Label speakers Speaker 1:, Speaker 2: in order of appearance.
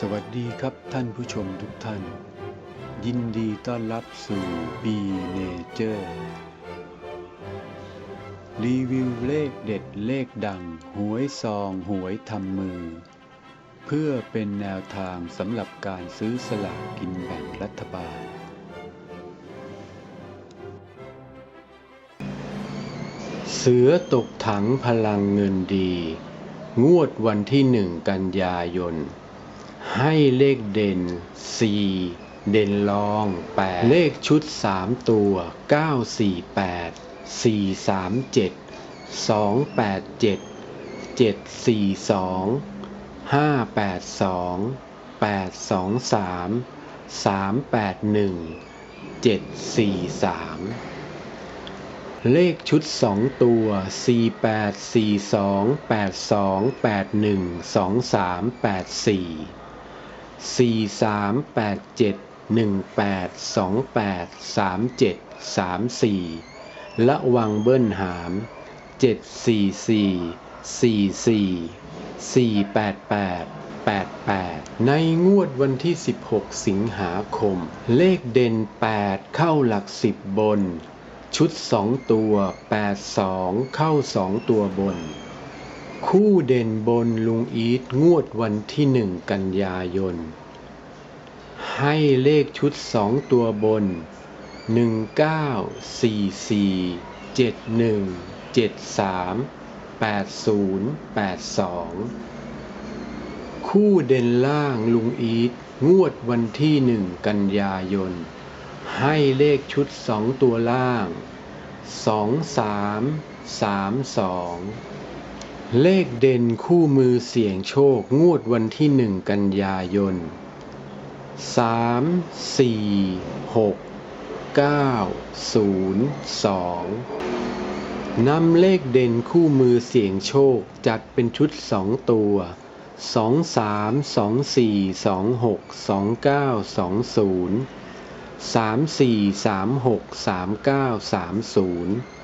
Speaker 1: สวัสดีครับท่านผู้ชมทุกท่าน ยินดีต้อนรับสู่ B Nature รีวิวเลขเด็ดเลขดัง หวยซองหวยทำมือ เพื่อเป็นแนวทางสำหรับการซื้อสลากกินแบ่งรัฐบาล เสือตกถังพลังเงินดี งวดวันที่หนึ่งกันยายน ให้เลขเด่น 4 เด่นรอง 8 เลขชุด 3 ตัว 948 437 287 742 582 823 381 743 เลขชุด 2 ตัว 4 8 4 2 8 2 8 1 2 3 8 4 438718283734 ละวังเบิ้ลหาม 744 44 488 88 ในงวดวันที่ 16 สิงหาคม เลขเด่น 8 เข้าหลัก 10 บน ชุด 2 ตัว 82 เข้า 2 ตัวบน คู่เด่นบนลุงอีทงวดวันที่1กันยายน ให้เลขชุด2ตัวบน 1944 71 73 80 82 คู่เด่นล่างลุงอีทงวดวันที่1กันยายน ให้เลขชุด2ตัวล่าง 23 32 เลขเด่นคู่มือเสี่ยงโชค งวดวันที่1กันยายน 3 4 6 9 0 2 นำเลขเด่นคู่มือเสี่ยงโชค จัดเป็นชุด 2 ตัว 2 3 2 4 2 6 2 9 2 0 3 4 3 6 3 9 3 0